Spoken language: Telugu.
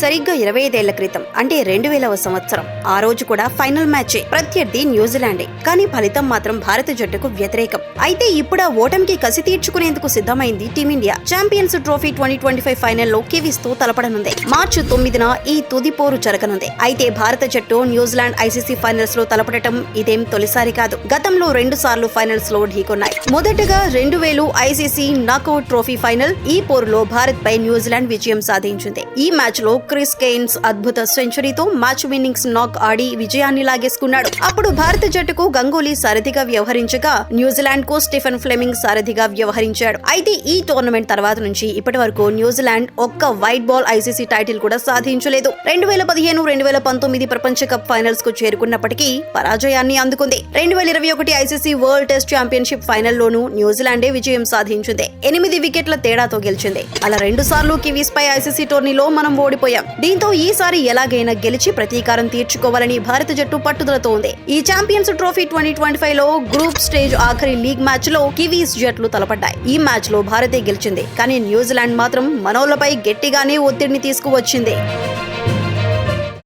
సరిగ్గా ఇరవై ఐదేళ్ళ క్రితం అంటే రెండు వేలవ సంవత్సరం. ఆ రోజు కూడా ఫైనల్ మ్యాచ్ ప్రత్యర్థి న్యూజిలాండే. కానీ ఫలితం మాత్రం భారత జట్టుకు వ్యతిరేకం. అయితే ఇప్పుడు ఆ ఓటమికి కసి తీర్చుకునేందుకు సిద్ధమైంది team India. Champions Trophy twenty twenty five ఫైనల్లో కివీస్తో తలపడనుంది. మార్చి తొమ్మిదిన ఈ తుది పోరు జరగనుంది. అయితే భారత జట్టు న్యూజిలాండ్ ఐసీసీ ఫైనల్స్లో తలపడటం ఇదేం తొలిసారి కాదు. గతంలో రెండు సార్లు ఫైనల్స్లో ఢీకొన్నాయి. మొదటగా రెండు వేలు ఐసీసీ నాకౌట్ ట్రోఫీ ఫైనల్ ఈ పోరులో భారత్ పై న్యూజిలాండ్ విజయం సాధించింది. ఈ మ్యాచ్లో క్రిస్ కెయిన్స్ అద్భుత సెంచరీతో మ్యాచ్ విన్నింగ్స్ నాక్ ఆడి విజయాన్ని లాగేసుకున్నాడు. అప్పుడు భారత జట్టుకు గంగూలీ సారథిగా వ్యవహరించగా న్యూజిలాండ్కు స్టీఫెన్ ఫ్లెమింగ్ సారథిగా వ్యవహరించాడు. అయితే ఈ టోర్నమెంట్ తర్వాత నుంచి ఇప్పటి వరకు న్యూజిలాండ్ ఒక్క వైట్ బాల్ ఐసీసీ టైటిల్ కూడా సాధించలేదు. రెండు వేల పదిహేను రెండు వేల పంతొమ్మిది ప్రపంచ కప్ ఫైనల్స్కు చేరుకున్నప్పటికీ పరాజయాన్ని అందుకుంది. రెండు వేల ఇరవై ఒకటి ఐసీసీ వరల్డ్ టెస్ట్ ఛాంపియన్షిప్ ఫైనల్లోనూ న్యూజిలాండే విజయం సాధించింది. ఎనిమిది వికెట్ల తేడాతో గెలిచింది. అలా రెండు సార్లు కివీస్ పై ఐసీసీ టోర్నీలో మనం ఓడి ఓడిపోయాం. దీంతో ఈసారి ఎలాగైనా గెలిచి ప్రతీకారం తీర్చుకోవాలని భారత జట్టు పట్టుదలతో ఉంది ఈ ఛాంపియన్స్ ట్రోఫీ ట్వంటీ ట్వంటీ ఫైవ్లో గ్రూప్ స్టేజ్ ఆఖరి లీగ్ మ్యాచ్లో కివీస్ జట్లు తలపడ్డాయి. ఈ మ్యాచ్లో భారతే గెలిచింది. కానీ న్యూజిలాండ్ మాత్రం మనోళ్ళపై గట్టిగానే ఒత్తిడిని తీసుకువచ్చింది.